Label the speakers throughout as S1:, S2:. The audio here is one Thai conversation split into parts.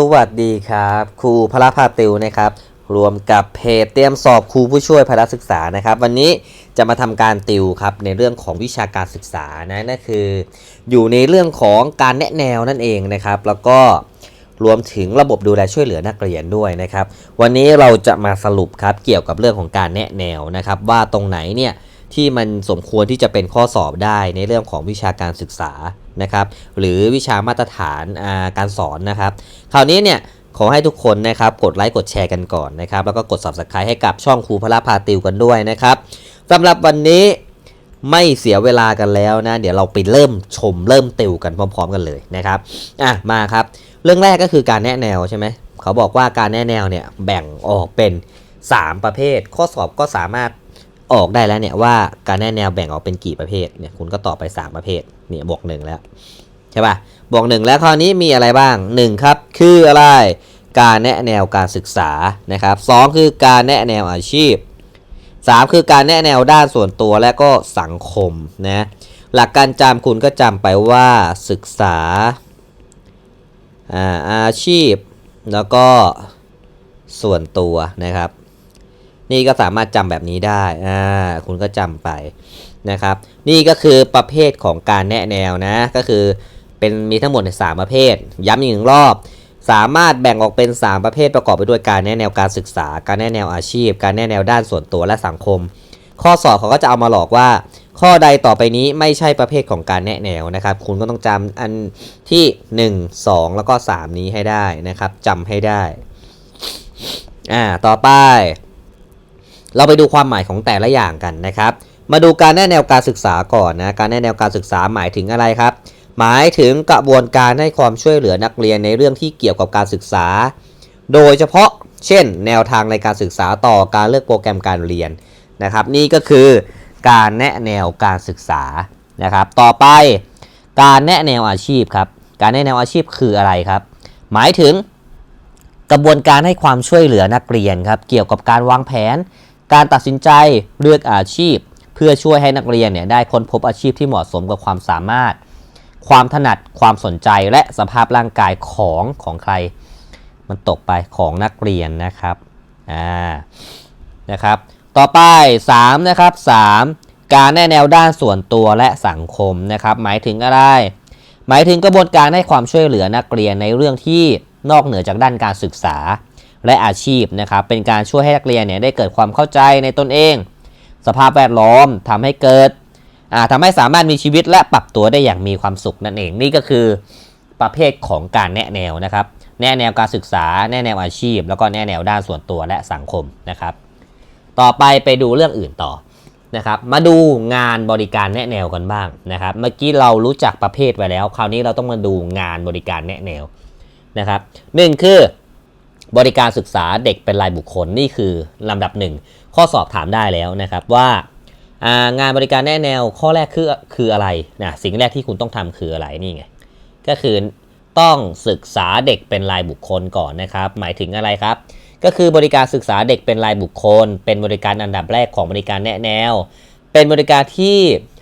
S1: สวัสดีครับครูพระพาติวนะครับ รวมกับเพจเตรียมสอบครูผู้ช่วยพละศึกษานะครับ วันนี้จะมาทำการติวครับในเรื่องของวิชาการศึกษานะนั่นคือ อยู่ในเรื่องของการแนะแนวนั่นเองนะครับ แล้วก็รวมถึงระบบดูแลช่วยเหลือนักเรียนด้วยนะครับ วันนี้เราจะมาสรุปครับเกี่ยวกับเรื่องของการแนะแนวนะครับ ว่าตรงไหนเนี่ย ที่มันสมควรที่จะเป็นข้อสอบได้ในเรื่องของวิชาการศึกษานะครับ หรือวิชามาตรฐานาการสอนนะครับ คราวนี้เนี่ยขอให้ทุกคนนะครับกดไลค์กดแชร์กันก่อนนะครับ แล้วก็กด subscribe ให้กับช่องครูพระพาติวกันด้วยนะครับสำหรับวันนี้ไม่เสียเวลากันแล้วนะ เดี๋ยวเราไปเริ่มชมเริ่มติวกันพร้อม ๆ กันเลยนะครับอะมาครับ เรื่องแรกก็คือการแนะแนวใช่ไหมเขาบอกว่าการแนะแนวเนี่ยแบ่งออกเป็น 3 ประเภท ข้อสอบก็สามารถ ออกได้แล้วเนี่ยว่าการแนแนวแบ่งออกเป็นกี่ประเภทเนี่ยคุณก็ตอบไป 3 ประเภทเนี่ยบวกหนึ่งแล้วใช่ป่ะบวกหนึ่งแล้วคราวนี้มีอะไรบ้าง 1 ครับ คืออะไรการแนะแนวการศึกษานะครับสองคือการแนะแนวอาชีพ 3 คือการแนะแนวด้านส่วนตัวและก็สังคมนะหลักการจำคุณก็จำไปว่าศึกษาอาอาชีพ แล้วก็ส่วนตัวนะครับ นี่ก็สามารถจำแบบนี้ได้อ่าคุณก็จำไปนะครับ นี่ก็คือประเภทของการแนะแนวนะ ก็คือเป็นมีทั้งหมดในสามประเภท ย้ำอีกหนึ่งรอบ สามารถแบ่งออกเป็น 3 ประเภทประกอบไปด้วยการแนะแนวการศึกษา การแนะแนวอาชีพ การแนะแนวด้านส่วนตัวและสังคม ข้อสอบเขาก็จะเอามาหลอกว่า ข้อใดต่อไปนี้ไม่ใช่ประเภทของการแนะแนวนะครับ คุณก็ต้องจำอันที่ 1 2 แล้วก็ 3 นี้ให้ได้นะครับจำให้ได้ อ่า ต่อไป เราไปดูความหมายของแต่ละอย่างกันนะครับ มาดูการแนะแนวการศึกษาก่อนนะการแนะแนวการศึกษาหมายถึงอะไรครับ หมายถึงกระบวนการให้ความช่วยเหลือนักเรียนในเรื่องที่เกี่ยวกับการศึกษา โดยเฉพาะเช่น แนวทางในการศึกษาต่อการเลือกโปรแกรมการเรียนนะครับ นี่ก็คือการแนะแนวการศึกษานะครับ ต่อไปการแนะแนวอาชีพครับการแนะแนวอาชีพคืออะไรครับ หมายถึงกระบวนการให้ความช่วยเหลือนักเรียนครับ เกี่ยวกับการวางแผน การตัดสินใจเลือกอาชีพ เพื่อช่วยให้นักเรียนเนี่ยได้ค้นพบอาชีพที่เหมาะสมกับความสามารถ ความถนัดความสนใจและสภาพร่างกายของของใคร มันตกไปของนักเรียนนะครับอ่านะครับต่อไป3นะครับ3การแนแนวด้านส่วนตัวและสังคมนะครับ หมายถึงอะไร หมายถึงกระบวนการให้ความช่วยเหลือนักเรียนในเรื่องที่นอกเหนือจากด้านการศึกษา และอาชีพนะครับ เป็นการช่วยให้นักเรียนเนี่ยได้เกิดความเข้าใจในตนเอง สภาพแวดล้อมทำให้เกิดอ่าทำให้สามารถมีชีวิตและปรับตัวได้อย่างมีความสุขนั่นเองนี่ก็คือประเภทของการแนะแนวนะครับ แนะแนวการศึกษา แนะแนวอาชีพ แล้วก็แนะแนวด้านส่วนตัวและสังคมนะครับ ต่อไปไปดูเรื่องอื่นต่อนะครับ มาดูงานบริการแนะแนวกันบ้างนะครับ เมื่อกี้เรารู้จักประเภทไปแล้ว คราวนี้เราต้องมาดูงานบริการแนะแนวนะครับหนึ่งคือ บริการศึกษาเด็กเป็นรายบุคคลนี่คือลำดับหนึ่งข้อสอบถามได้แล้วนะครับว่างานบริการแนะแนวข้อแรกคือคืออะไรนะสิ่งแรกที่คุณต้องทำคืออะไรนี่ไงก็คือต้องศึกษาเด็กเป็นรายบุคคลก่อนนะครับ หมายถึงอะไรครับ ก็คือบริการศึกษาเด็กเป็นรายบุคคล เป็นบริการอันดับแรกของบริการแนะแนว เป็นบริการที่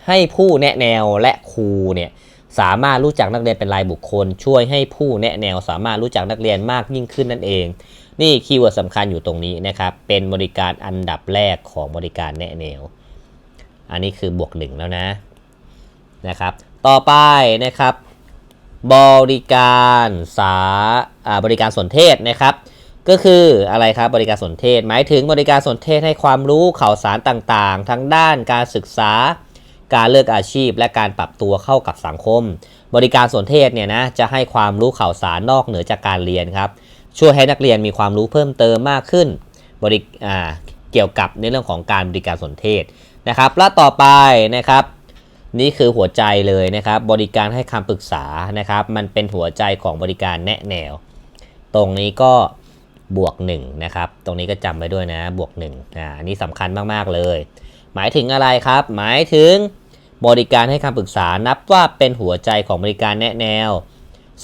S1: ให้ผู้แนะแนวและครูเนี่ย สามารถรู้จักนักเรียนเป็นรายบุคคล ช่วยให้ผู้แนะแนวสามารถรู้จักนักเรียนมากยิ่งขึ้นนั่นเอง นี่คีย์เวิร์ดสำคัญอยู่ตรงนี้นะครับ เป็นบริการอันดับแรกของบริการแนะแนว อันนี้คือบวกหนึ่งแล้วนะนะครับ ต่อไปนะครับ บริการสาอ่าบริการสนเทศนะครับ ก็คืออะไรครับบริการสนเทศ หมายถึงบริการสนเทศให้ความรู้ข่าวสารต่างๆ ทั้งด้านการศึกษา การเลือกอาชีพ และการปรับตัวเข้ากับสังคม บริการสนเทศเนี่ยนะจะให้ความรู้ข่าวสารนอกเหนือจากการเรียนครับช่วยให้นักเรียนมีความรู้เพิ่มเติมมากขึ้นบริเกี่ยวกับในเรื่องของการบริการสนเทศนะครับ และต่อไปนะครับ นี่คือหัวใจเลยนะครับ บริการให้คำปรึกษานะครับ มันเป็นหัวใจของบริการแนะแนว ตรงนี้ก็บวก1นะครับ ตรงนี้ก็จำไว้ด้วยนะบวก1อ่าอันนี้สำคัญมาก ๆ เลย หมายถึงอะไรครับ หมายถึงบริการให้คำปรึกษานับว่าเป็นหัวใจของบริการแนะแนว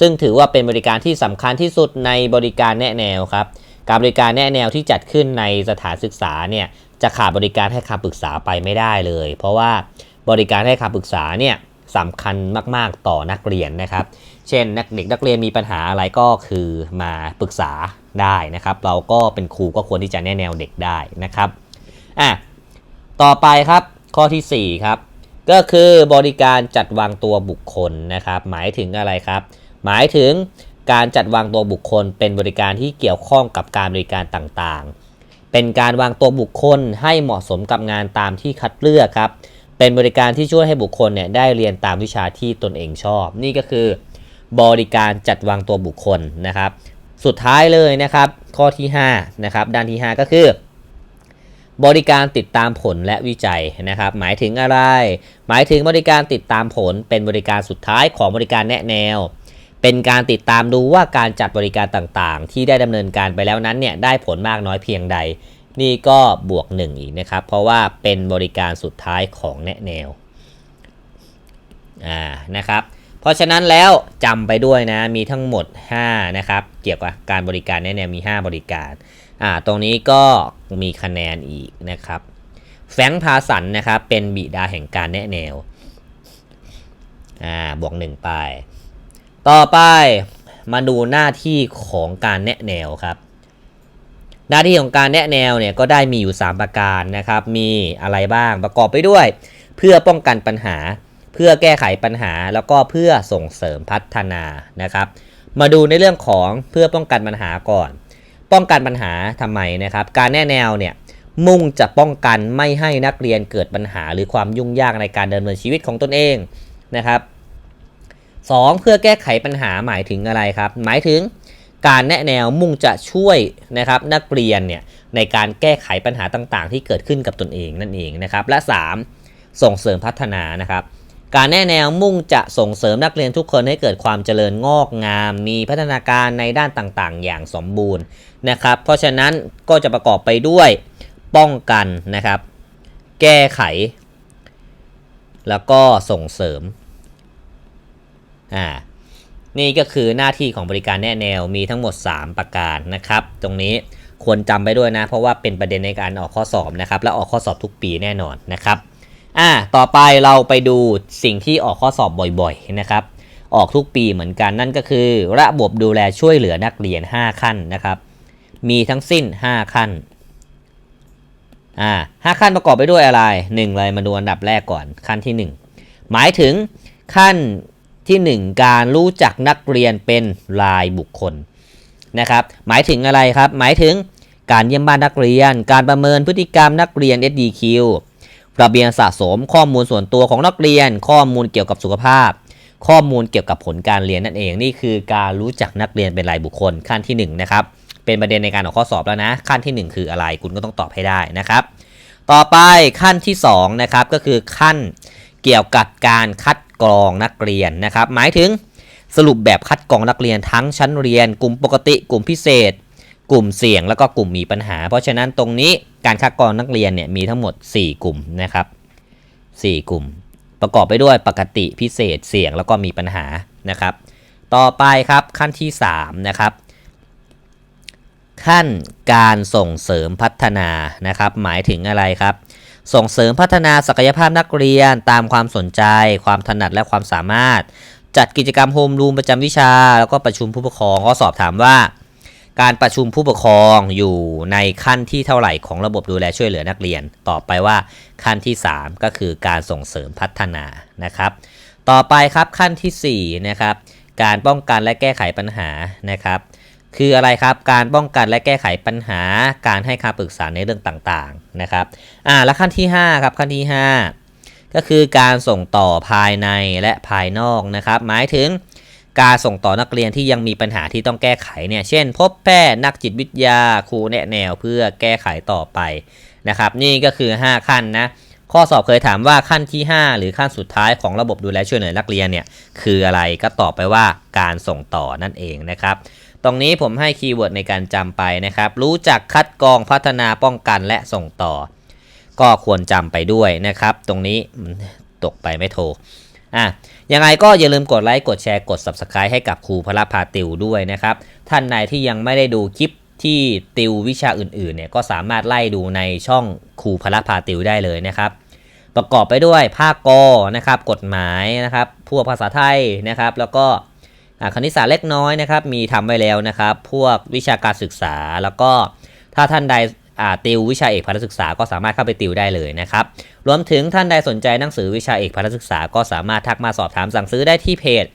S1: ซึ่งถือว่าเป็นบริการที่สำคัญที่สุดในบริการแนะแนวครับ การบริการแนะแนวที่จัดขึ้นในสถานศึกษาเนี่ยจะขาดบริการให้คำปรึกษาไปไม่ได้เลย เพราะว่าบริการให้คำปรึกษาเนี่ยสำคัญมาก ๆ ต่อนักเรียนนะครับ เช่นนักเด็กนักเรียนมีปัญหาอะไรก็คือมาปรึกษาได้นะครับ เราก็เป็นครูก็ควรที่จะแนะแนวเด็กได้นะครับ อะ ต่อไปครับข้อทีสี่ 4 ครับ ก็คือบริการจัดวางตัวบุคคลนะครับ หมายถึงอะไรครับ หมายถึงการจัดวางตัวบุคคล เป็นบริการที่เกี่ยวข้องกับการบริการต่างๆ เป็นการวางตัวบุคคลให้เหมาะสมกับงานตามที่คัดเลือกครับ เป็นบริการที่ช่วยให้บุคคลเนี่ยได้เรียนตามวิชาที่ตนเองชอบ นี่ก็คือบริการจัดวางตัวบุคคลนะครับ สุดท้ายเลยนะครับ ข้อที่5นะครับด้านที่ 5 ก็คือ บริการติดตามผลและวิจัยนะครับ หมายถึงอะไร หมายถึงบริการติดตามผลเป็นบริการสุดท้ายของบริการแนะแนว เป็นการติดตามดูว่าการจัดบริการต่างๆ ที่ได้ดำเนินการไปแล้วนั้นเนี่ยได้ผลมากน้อยเพียงใด นี่ก็บวก 1 อีกนะครับ เพราะว่าเป็นบริการสุดท้ายของแนะแนวอ่านะครับเพราะฉะนั้นแล้วจำไปด้วยนะมีทั้งหมด5นะครับเกี่ยวกับการบริการแนะแนวมี 5 บริการอ่าตรงนี้ก็ มีคะแนนอีกนะครับ แฟงพาสันนะครับ เป็นบิดาแห่งการแนะแนว อ่า บวก1ไป ต่อไปมาดูหน้าที่ของการแนะแนวครับ หน้าที่ของการแนะแนวเนี่ยก็ได้มีอยู่ 3 ประการนะครับ มีอะไรบ้างประกอบไปด้วย เพื่อป้องกันปัญหา เพื่อแก้ไขปัญหาแล้วก็เพื่อส่งเสริมพัฒนานะครับ มาดูในเรื่องของเพื่อป้องกันปัญหาก่อน ป้องกันปัญหาทำไมนะครับ การแนะแนวเนี่ยมุ่งจะป้องกันไม่ให้นักเรียนเกิดปัญหาหรือความยุ่งยากในการดำเนินชีวิตของตนเองนะครับ 2. เพื่อแก้ไขปัญหาหมายถึงอะไรครับ หมายถึงการแนะแนวมุ่งจะช่วยนะครับนักเรียนเนี่ยในการแก้ไขปัญหาต่างๆ ที่เกิดขึ้นกับตนเองนั่นเองนะครับและ 3. ส่งเสริมพัฒนานะครับ การแนะแนวมุ่งจะส่งเสริมนักเรียนทุกคนให้เกิดความเจริญงอกงาม มีพัฒนาการในด้านต่างๆ อย่างสมบูรณ์นะครับ เพราะฉะนั้นก็จะประกอบไปด้วยป้องกันนะครับ แก้ไข แล้วก็ส่งเสริมอ่านี่ก็คือหน้าที่ของบริการแนะแนวมีทั้งหมด 3 ประการนะครับ ตรงนี้ควรจำไปด้วยนะ เพราะว่าเป็นประเด็นในการออกข้อสอบนะครับ และออกข้อสอบทุกปีแน่นอนนะครับ อ่าต่อไปเราไปดูสิ่งที่ออกข้อสอบบ่อยๆนะครับ ออกทุกปีเหมือนกันนั่นก็คือ ระบบดูแลช่วยเหลือนักเรียน 5 ขั้นนะครับ มีทั้งสิ้น 5 ขั้นอ่าห้าขั้นประกอบไปด้วยอะไร1เลยมาดูอันดับแรกก่อนขั้นที่ 1 หมายถึงขั้นที่ 1 การรู้จักนักเรียนเป็นรายบุคคลนะครับหมายถึงอะไรครับ หมายถึงการเยี่ยมบ้านนักเรียน การประเมินพฤติกรรมนักเรียน SDQ ระเบียงสะสม ข้อมูลส่วนตัวของนักเรียน ข้อมูลเกี่ยวกับสุขภาพ ข้อมูลเกี่ยวกับผลการเรียนนั่นเอง นี่คือการรู้จักนักเรียนเป็นรายบุคคลขั้นที่ 1 นะครับ เป็นประเด็นในการออกข้อสอบแล้วนะ ขั้นที่ 1 คืออะไรคุณก็ต้องตอบให้ได้นะครับ ต่อไปขั้นที่2นะครับก็คือขั้นเกี่ยวกับการคัดกรองนักเรียนนะครับ หมายถึงสรุปแบบคัดกรองนักเรียนทั้งชั้นเรียน กลุ่มปกติ กลุ่มพิเศษ กลุ่มเสี่ยงแล้วก็กลุ่มมีปัญหา เพราะฉะนั้นตรงนี้การคัดกรองนักเรียนเนี่ยมีทั้งหมด 4 กลุ่มนะครับ 4 กลุ่ม ประกอบไปด้วยปกติพิเศษเสี่ยงแล้วก็มีปัญหานะครับ ต่อไปครับขั้นที่3นะครับขั้นการส่งเสริมพัฒนานะครับ หมายถึงอะไรครับ ส่งเสริมพัฒนาศักยภาพนักเรียนตามความสนใจ ความถนัดและความสามารถ จัดกิจกรรมโฮมรูมประจำวิชา แล้วก็ประชุมผู้ปกครองก็สอบถามว่า การประชุมผู้ปกครองอยู่ในขั้นที่เท่าไหร่ของระบบดูแลช่วยเหลือนักเรียน ต่อไปว่าขั้นที่ 3 ก็คือการส่งเสริมพัฒนานะครับ ต่อไปครับขั้นที่4นะครับการป้องกันและแก้ไขปัญหานะครับ คืออะไรครับการป้องกันและแก้ไขปัญหา การให้คำปรึกษาในเรื่องต่างๆนะครับอ่าและขั้นที่5ครับขั้นที่ 5 ก็คือการส่งต่อภายในและภายนอกนะครับ หมายถึง การส่งต่อนักเรียนที่ยังมีปัญหาที่ต้องแก้ไขเนี่ยเช่น พบแพทย์นักจิตวิทยาครูแนะแนวเพื่อแก้ไขต่อไปนะครับ นี่ก็คือ 5 ขั้นนะข้อสอบเคยถามว่าขั้นที่ 5 หรือขั้นสุดท้ายของระบบดูแลช่วยเหลือนักเรียนเนี่ยคืออะไรก็ตอบไปว่าการส่งต่อนั่นเองนะครับ ตรงนี้ผมให้คีย์เวิร์ดในการจำไปนะครับ รู้จักคัดกรองพัฒนาป้องกันและส่งต่อ ก็ควรจำไปด้วยนะครับ ตรงนี้ตกไปไม่โทร อะยังไงก็อย่าลืมกดไลค์กดแชร์กด Subscribe ให้กับครูพระพาติวด้วยนะครับ ท่านใดที่ยังไม่ได้ดูคลิปที่ติววิชาอื่นๆเนี่ยก็สามารถไล่ดูในช่องครูพระพาติวได้เลยนะครับ ประกอบไปด้วยภาคกนะครับ กฎหมายนะครับ พวกภาษาไทยนะครับ แล้วก็คณิตศาสตร์เล็กน้อยนะครับ มีทำไว้แล้วนะครับ พวกวิชาการศึกษาแล้วก็ถ้าท่านใด ติววิชาเอกพละศึกษาก็สามารถเข้าไปติวได้เลยนะครับ รวมถึงท่านใดสนใจหนังสือวิชาเอกพละศึกษา ก็สามารถทักมาสอบถามสั่งซื้อได้ที่เพจ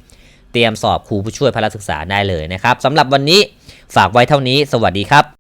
S1: เตรียมสอบครูผู้ช่วยพละศึกษาได้เลยนะครับสำหรับวันนี้ฝากไว้เท่านี้ สวัสดีครับ